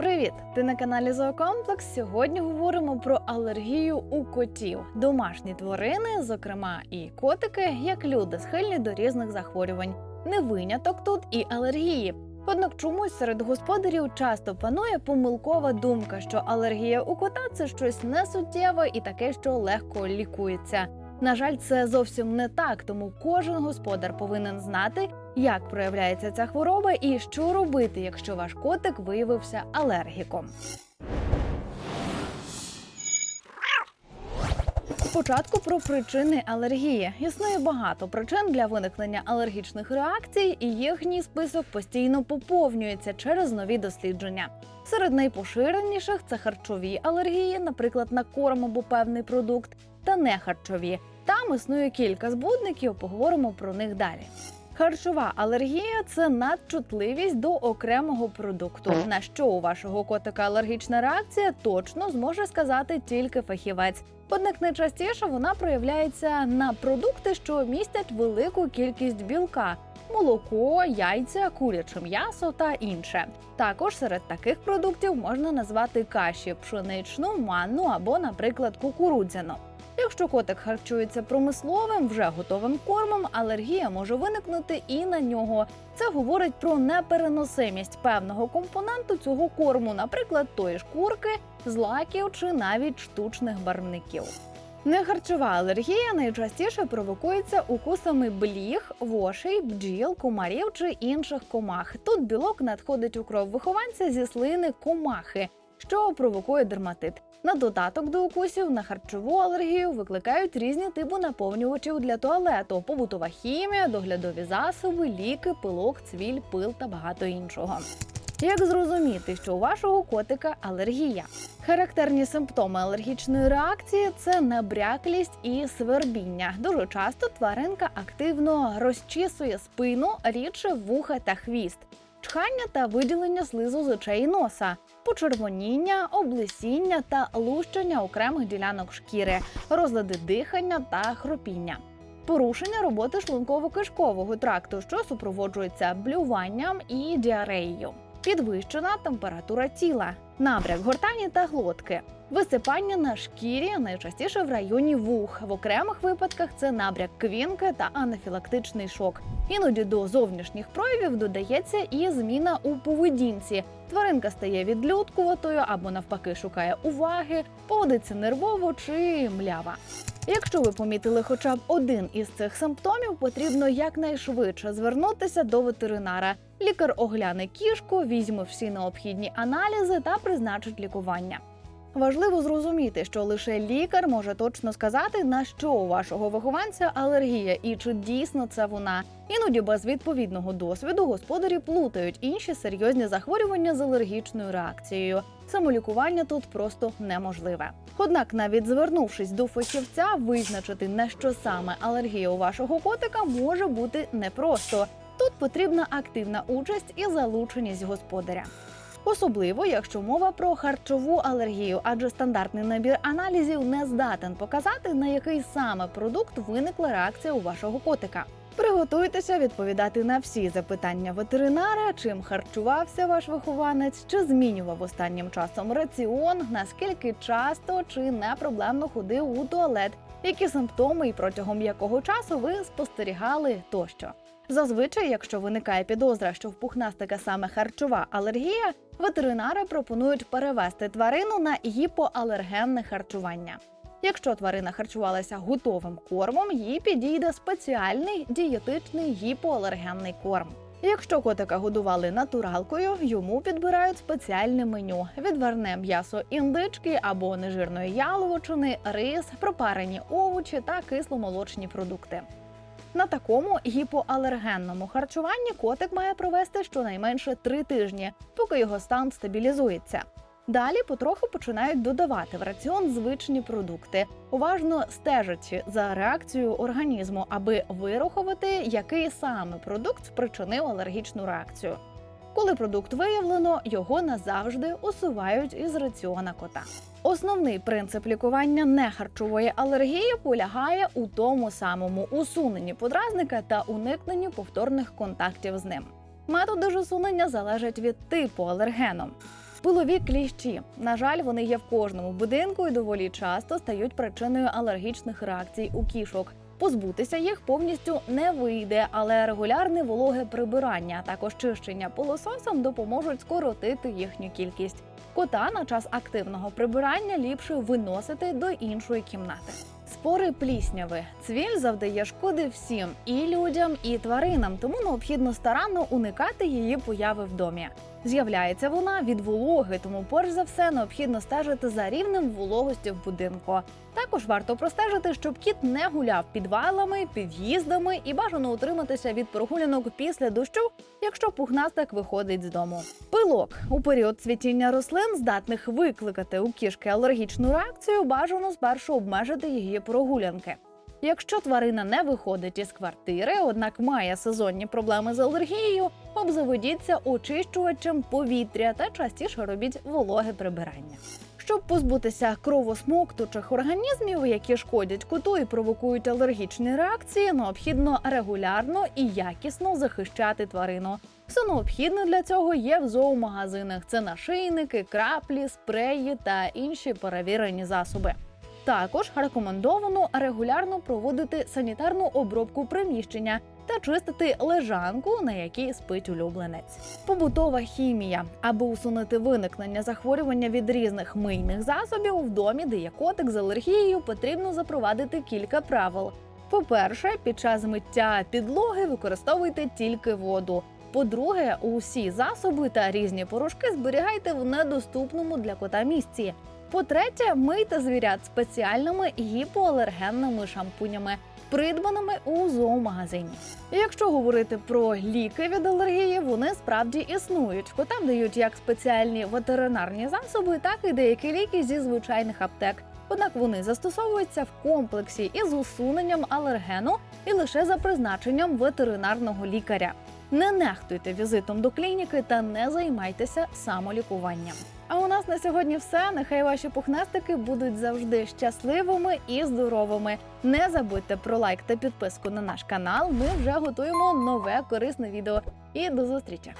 Привіт! Ти на каналі Зоокомплекс. Сьогодні говоримо про алергію у котів. Домашні тварини, зокрема і котики, як люди, схильні до різних захворювань. Не виняток тут і алергії. Однак чомусь серед господарів часто панує помилкова думка, що алергія у кота це щось несуттєве і таке, що легко лікується. На жаль, це зовсім не так, тому кожен господар повинен знати, як проявляється ця хвороба і що робити, якщо ваш котик виявився алергіком. Спочатку про причини алергії. Існує багато причин для виникнення алергічних реакцій, і їхній список постійно поповнюється через нові дослідження. Серед найпоширеніших це харчові алергії, наприклад, на корм або певний продукт, та нехарчові. Там існує кілька збудників, поговоримо про них далі. Харчова алергія це надчутливість до окремого продукту. На що у вашого котика алергічна реакція точно зможе сказати тільки фахівець. Однак найчастіше вона проявляється на продукти, що містять велику кількість білка. Молоко, яйця, куряче м'ясо та інше. Також серед таких продуктів можна назвати каші пшеничну, манну або, наприклад, кукурудзяну. Якщо котик харчується промисловим, вже готовим кормом, алергія може виникнути і на нього. Це говорить про непереносимість певного компоненту цього корму, наприклад, тої ж курки, злаків чи навіть штучних барвників. Нехарчова алергія найчастіше провокується укусами бліг, вошей, бджіл, комарів чи інших комах. Тут білок надходить у кров вихованця зі слини комахи, що провокує дерматит. На додаток до укусів на харчову алергію викликають різні типи наповнювачів для туалету, побутова хімія, доглядові засоби, ліки, пилок, цвіль, пил та багато іншого. Як зрозуміти, що у вашого котика алергія? Характерні симптоми алергічної реакції це набряклість і свербіння. Дуже часто тваринка активно розчісує спину, рідше вуха та хвіст, чхання та виділення слизу з очей і носа, почервоніння, облесіння та лущення окремих ділянок шкіри, розлади дихання та хропіння. Порушення роботи шлунково-кишкового тракту, що супроводжується блюванням і діареєю, підвищена температура тіла, набряк гортані та глотки, висипання на шкірі найчастіше в районі вух. В окремих випадках це набряк квінки та анафілактичний шок. Іноді до зовнішніх проявів додається і зміна у поведінці. Тваринка стає відлюдкуватою або навпаки шукає уваги, поводиться нервово чи млява. Якщо ви помітили хоча б один із цих симптомів, потрібно якнайшвидше звернутися до ветеринара. Лікар огляне кішку, візьме всі необхідні аналізи та призначить лікування. Важливо зрозуміти, що лише лікар може точно сказати, на що у вашого вихованця алергія і чи дійсно це вона. Іноді без відповідного досвіду господарі плутають інші серйозні захворювання з алергічною реакцією. Самолікування тут просто неможливе. Однак, навіть звернувшись до фахівця, визначити на що саме алергія у вашого котика може бути непросто. Тут потрібна активна участь і залученість господаря. Особливо, якщо мова про харчову алергію, адже стандартний набір аналізів не здатен показати, на який саме продукт виникла реакція у вашого котика. Приготуйтеся відповідати на всі запитання ветеринара, чим харчувався ваш вихованець, чи змінював останнім часом раціон, наскільки часто чи не проблемно ходив у туалет, які симптоми і протягом якого часу ви спостерігали тощо. Зазвичай, якщо виникає підозра, що в пухнастика саме харчова алергія, ветеринари пропонують перевести тварину на гіпоалергенне харчування. Якщо тварина харчувалася готовим кормом, їй підійде спеціальний дієтичний гіпоалергенний корм. Якщо котика годували натуралкою, йому підбирають спеціальне меню: відварне м'ясо індички або нежирної яловичини, рис, пропарені овочі та кисломолочні продукти. На такому гіпоалергенному харчуванні котик має провести щонайменше три тижні, поки його стан стабілізується. Далі потроху починають додавати в раціон звичні продукти, уважно стежачи за реакцією організму, аби вирахувати, який саме продукт спричинив алергічну реакцію. Коли продукт виявлено, його назавжди усувають із раціона кота. Основний принцип лікування нехарчової алергії полягає у тому самому усуненні подразника та уникненні повторних контактів з ним. Методи ж усунення залежать від типу алергену. Пилові кліщі. На жаль, вони є в кожному будинку і доволі часто стають причиною алергічних реакцій у кішок. Позбутися їх повністю не вийде, але регулярне вологе прибирання, а також чищення пилососом допоможуть скоротити їхню кількість. Кота на час активного прибирання ліпше виносити до іншої кімнати. Спори плісняви. Цвіль завдає шкоди всім і людям, і тваринам, тому необхідно старанно уникати її появи в домі. З'являється вона від вологи, тому перш за все необхідно стежити за рівнем вологості в будинку. Також варто простежити, щоб кіт не гуляв підвалами, під'їздами і бажано утриматися від прогулянок після дощу, якщо пухнастик виходить з дому. Пилок у період цвітіння рослин, здатних викликати у кішки алергічну реакцію, бажано спершу обмежити її прогулянки. Якщо тварина не виходить із квартири, однак має сезонні проблеми з алергією, обзаведіться очищувачем повітря та частіше робіть вологе прибирання. Щоб позбутися кровосмоктучих організмів, які шкодять коту і провокують алергічні реакції, необхідно регулярно і якісно захищати тварину. Все необхідне для цього є в зоомагазинах: це нашийники, краплі, спреї та інші перевірені засоби. Також рекомендовано регулярно проводити санітарну обробку приміщення та чистити лежанку, на якій спить улюбленець. Побутова хімія, аби усунути виникнення захворювання від різних мийних засобів в домі, де є котик з алергією, потрібно запровадити кілька правил. По-перше, під час миття підлоги використовуйте тільки воду. По-друге, усі засоби та різні порошки зберігайте в недоступному для кота місці. По-третє, мийте звірят спеціальними гіпоалергенними шампунями, придбаними у зоомагазині. Якщо говорити про ліки від алергії, вони справді існують. Котам дають як спеціальні ветеринарні засоби, так і деякі ліки зі звичайних аптек. Однак вони застосовуються в комплексі із усуненням алергену і лише за призначенням ветеринарного лікаря. Не нехтуйте візитом до клініки та не займайтеся самолікуванням. А у нас на сьогодні все. Нехай ваші пухнастики будуть завжди щасливими і здоровими. Не забудьте про лайк та підписку на наш канал. Ми вже готуємо нове корисне відео. І до зустрічі!